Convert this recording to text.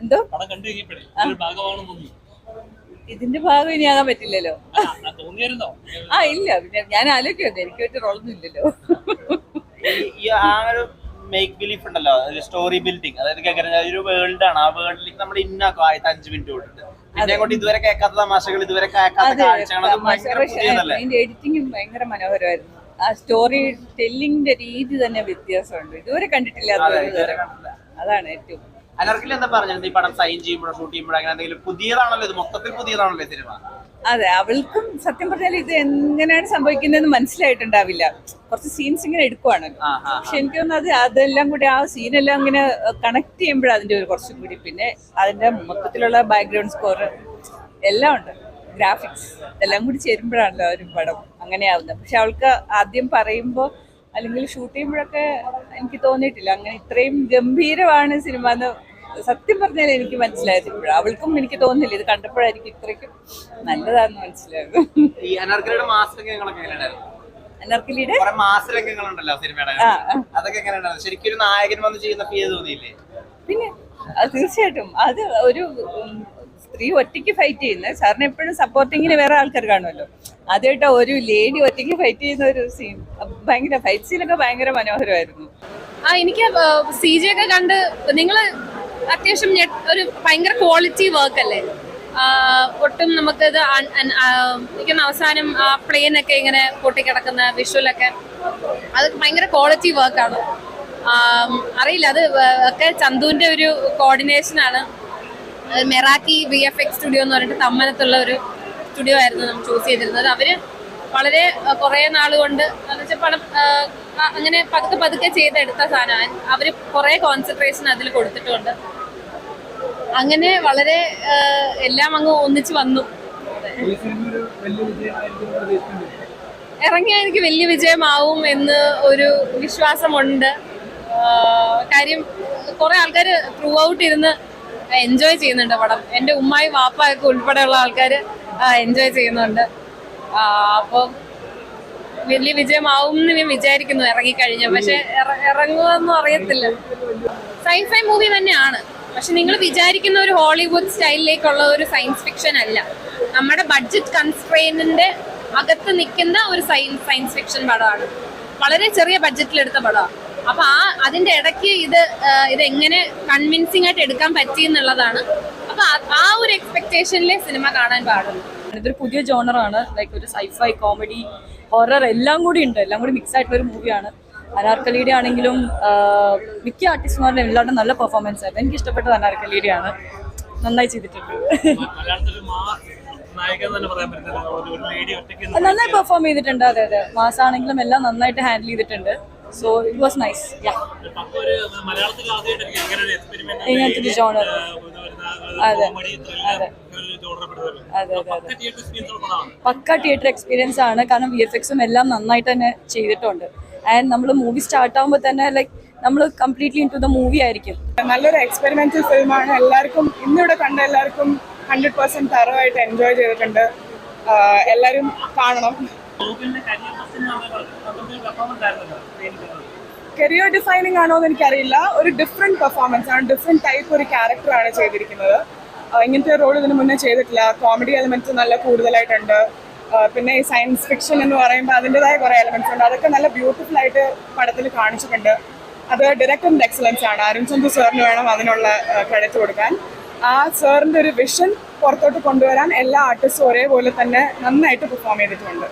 എന്തോ? ഇതിന്റെ ഭാഗം ഇനി ആകാൻ പറ്റില്ലല്ലോ. ആ, ഇല്ല പിന്നെ ഞാൻ ആലോചിക്കുന്നത് എനിക്ക് പറ്റിയ റോളൊന്നും ഇല്ലല്ലോ. ആ ഒരു മേക്ക് ബിലീഫ് ഉണ്ടല്ലോ സ്റ്റോറി ബിൽഡിംഗ് അതായത് ഒരു വേൾഡ് ആണ്. ആ വേൾഡിലേക്ക് നമ്മൾ ഇന്നാക്കും ആദ്യത്തെ അഞ്ച് മിനിറ്റ് കൊടുത്തിട്ട് പിന്നെ കൊണ്ട് ഇതുവരെ കേൾക്കാത്ത തമാശകൾ ഇതുവരെ കേൾക്കാത്ത കാഴ്ചകൾ എഡിറ്റിംഗും ഭയങ്കര മനോഹരമായിരുന്നു. ആ സ്റ്റോറി ടെല്ലിംഗിന്റെ രീതി തന്നെ വ്യത്യാസമുണ്ട്. ഇതുവരെ കണ്ടിട്ടില്ലാത്ത ഒരു ഇതുവരെ തരം. കണ്ടിട്ടില്ല. അതാണ് ഏറ്റവും അനർക്കിൽ എന്താ പറഞ്ഞത്? ഈ പടം സൈൻ ചെയ്യുമ്പോഴോ ഷൂട്ട് ചെയ്യുമ്പോഴോ അങ്ങനെ എന്തെങ്കിലും പുതിയതാണല്ലോ ഇത്? മൊത്തത്തിൽ പുതിയതാണല്ലോ ഈ സിനിമ. അതെ അവൾക്കും സത്യം പറഞ്ഞാൽ ഇത് എങ്ങനെയാണ് സംഭവിക്കുന്നതെന്ന് മനസ്സിലായിട്ടുണ്ടാവില്ല. കുറച്ച് സീൻസ് ഇങ്ങനെ എടുക്കുവാണല്ലോ പക്ഷെ എനിക്ക് തോന്നുന്നത് അതെല്ലാം കൂടി ആ സീനെല്ലാം ഇങ്ങനെ കണക്ട് ചെയ്യുമ്പോഴാണ് അതിന്റെ ഒരു കുറച്ചും കൂടി. പിന്നെ അതിന്റെ മൊത്തത്തിലുള്ള ബാക്ക്ഗ്രൗണ്ട് സ്കോർ എല്ലാം ഉണ്ട്. ഗ്രാഫിക്സ് എല്ലാം കൂടി ചേരുമ്പോഴാണല്ലോ ഒരു പടം അങ്ങനെയാവുന്നത്. പക്ഷെ അവൾക്ക് ആദ്യം പറയുമ്പോൾ അല്ലെങ്കിൽ ഷൂട്ട് ചെയ്യുമ്പോഴൊക്കെ എനിക്ക് തോന്നിയിട്ടില്ല. അങ്ങനെ ഇത്രയും ഗംഭീരമാണ് സിനിമ എന്ന് സത്യം പറഞ്ഞാൽ എനിക്ക് മനസ്സിലായത് ഇപ്പോഴാണ് അവൾക്കും എനിക്ക് തോന്നുന്നില്ല. ഇത് കണ്ടപ്പോഴായിരിക്കും ഇത്രയ്ക്കും നല്ലതാന്ന് മനസ്സിലായത്. അനർക്കലിയുടെ സിനിമയുടെ. അതൊക്കെ ശരിക്കും ഒരു നായകൻ വന്ന് ചെയ്യുന്ന ഫീൽ തോന്നിയില്ലേ? പിന്നെ തീർച്ചയായിട്ടും. അത് ഒരു സ്ത്രീ ഒറ്റയ്ക്ക് ഫൈറ്റ് ചെയ്യുന്നത് സാറിന് എപ്പോഴും സപ്പോർട്ടിങ്ങിന് വേറെ ആൾക്കാർ കാണുമല്ലോ. ആദ്യമായിട്ട് ഒരു ലേഡി ഒറ്റയ്ക്ക് ഫൈറ്റ് ചെയ്യുന്ന ഒരു സീൻ ഭയങ്കര ഫൈറ്റ് സീനൊക്കെ ഭയങ്കര മനോഹരമായിരുന്നു. ആ എനിക്ക് സി ജി ഒക്കെ കണ്ട് നിങ്ങൾ അത്യാവശ്യം ഒരു ഭയങ്കര ക്വാളിറ്റി വർക്ക് അല്ലേ? ഒട്ടും നമുക്കിത് എനിക്കൊന്ന് അവസാനം ആ പ്ലെയിൻ ഒക്കെ ഇങ്ങനെ പൊട്ടിക്കിടക്കുന്ന വിഷ്വലൊക്കെ അത് ഭയങ്കര ക്വാളിറ്റി വർക്കാണ് അറിയില്ല അത് ഒക്കെ ചന്തുവിന്റെ ഒരു അത് Meraki V F X studio എന്ന് പറഞ്ഞിട്ട് തമ്മനത്തുള്ള ഒരു സ്റ്റുഡിയോ ആയിരുന്നു നമ്മൾ ചൂസ് ചെയ്തിരുന്നത്. അവർ വളരെ കുറേ നാൾ കൊണ്ട് എന്ന് വെച്ചാൽ പണം അങ്ങനെ പതുക്കെ പതുക്കെ ചെയ്തെടുത്ത സാധനം. അവർ കുറേ കോൺസെൻട്രേഷൻ അതിൽ കൊടുത്തിട്ടുണ്ട്. അങ്ങനെ വളരെ എല്ലാം അങ്ങ് ഒന്നിച്ച് വന്നു. ഇറങ്ങിയ എനിക്ക് വലിയ വിജയമാവും എന്ന് ഒരു വിശ്വാസമുണ്ട്. കാര്യം കുറെ ആൾക്കാർ ത്രൂ ഔട്ട് ഇരുന്ന് എൻജോയ് ചെയ്യുന്നുണ്ട് പടം. എന്റെ ഉമ്മായും വാപ്പായൊക്കെ ഉൾപ്പെടെയുള്ള ആൾക്കാർ എൻജോയ് ചെയ്യുന്നുണ്ട്. അപ്പം വലിയ വിജയമാവും എന്ന് ഞാൻ വിചാരിക്കുന്നു ഇറങ്ങിക്കഴിഞ്ഞ. പക്ഷെ ഇറ- ഇറങ്ങുമെന്നും അറിയത്തില്ല. സൈഫൈ മൂവി തന്നെയാണ്. പക്ഷെ നിങ്ങൾ വിചാരിക്കുന്ന ഒരു ഹോളിവുഡ് സ്റ്റൈലിലേക്കുള്ള ഒരു സയൻസ് ഫിക്ഷൻ അല്ല. നമ്മുടെ ബഡ്ജറ്റ് കൺസ്ട്രെയിനിന്റെ അകത്ത് നിൽക്കുന്ന ഒരു സയൻസ് സയൻസ് ഫിക്ഷൻ പടമാണ്. വളരെ ചെറിയ ബഡ്ജറ്റിലെടുത്ത പടമാണ്. അപ്പൊ ആ അതിന്റെ ഇടയ്ക്ക് ഇത് ഇത് എങ്ങനെ കൺവിൻസിംഗ് ആയിട്ട് എടുക്കാൻ പറ്റി എന്നുള്ളതാണ് അപ്പൊ ആ- ഒരു എക്സ്പെക്ടേഷനിലെ സിനിമ കാണാൻ പാടുള്ളൂ. ഇതൊരു പുതിയ ജോണറാണ് ലൈക്ക് ഒരു സൈഫൈ കോമഡി ഹൊറർ എല്ലാം കൂടി ഉണ്ട്. എല്ലാം കൂടി മിക്സ് ആയിട്ടുള്ള ഒരു മൂവിയാണ് അനാർക്കലിയുടെ ആണെങ്കിലും മിക്ക ആർട്ടിസ്റ്റുമാരുടെ എല്ലാവരുടെ നല്ല പെർഫോമൻസ് ആയിരുന്നു. എനിക്ക് ഇഷ്ടപ്പെട്ടത് അനാർക്കലിയുടെ ആണ്. നന്നായി ചെയ്തിട്ടുണ്ട്. മലയാളത്തിൽ മാസ് നായകൻ തന്നെ പറയാൻ പറ്റില്ല. ഒരു ഒരു ഒറ്റയ്ക്ക് നന്നായി പെർഫോം ചെയ്തിട്ടുണ്ട്. അതെ അതെ. മാസാണെങ്കിലും എല്ലാം നന്നായിട്ട് ഹാൻഡിൽ ചെയ്തിട്ടുണ്ട്. So it was nice ya. Genre pucca theatre experience ഉള്ള തിയേറ്റർ എക്സ്പീരിയൻസ് ആണ്. കാരണം വി എഫ് എക്സും എല്ലാം നന്നായിട്ട് തന്നെ ചെയ്തിട്ടുണ്ട്. ആൻഡ് നമ്മൾ മൂവി സ്റ്റാർട്ട് ആകുമ്പോൾ തന്നെ ലൈക്ക് നമ്മൾ completely into the movie ആയിരിക്കും. നല്ലൊരു എക്സ്പെരിമെന്റൽ ഫിലിമാണ് എല്ലാവർക്കും ഇന്നിവിടെ കണ്ട എല്ലാവർക്കും ഹൺഡ്രഡ് പെർസെന്റ് തറവായിട്ട് എൻജോയ് ചെയ്തിട്ടുണ്ട്. എല്ലാവരും കാണണം. കരിയർ ഡിസൈനിങ് ആണോ എന്ന് എനിക്കറിയില്ല. ഒരു ഡിഫറെന്റ് പെർഫോമൻസ് ആണ്. ഡിഫറെന്റ് ടൈപ്പ് ഒരു ക്യാരക്ടറാണ് ചെയ്തിരിക്കുന്നത്. ഇങ്ങനത്തെ റോൾ ഇതിന് മുന്നേ ചെയ്തിട്ടില്ല. കോമഡി എലമെന്റ്സ് നല്ല കൂടുതലായിട്ടുണ്ട്. പിന്നെ ഈ സയൻസ് ഫിക്ഷൻ എന്ന് പറയുമ്പോൾ അതിന്റെതായ കുറേ എലമെന്റ്സ് ഉണ്ട്. അതൊക്കെ നല്ല ബ്യൂട്ടിഫുൾ ആയിട്ട് പടത്തിൽ കാണിച്ചിട്ടുണ്ട്. അത് ഡയറക്ടറിന്റെ എക്സലൻസ് ആണ്. അരുൺ ചന്ദ് സാറിന് വേണം അതിനുള്ള ക്രെഡിറ്റ് കൊടുക്കാൻ. ആ സാറിന്റെ ഒരു വിഷൻ പുറത്തോട്ട് കൊണ്ടുവരാൻ എല്ലാ ആർട്ടിസ്റ്റും ഒരേപോലെ തന്നെ നന്നായിട്ട് പെർഫോം ചെയ്തിട്ടുണ്ട്.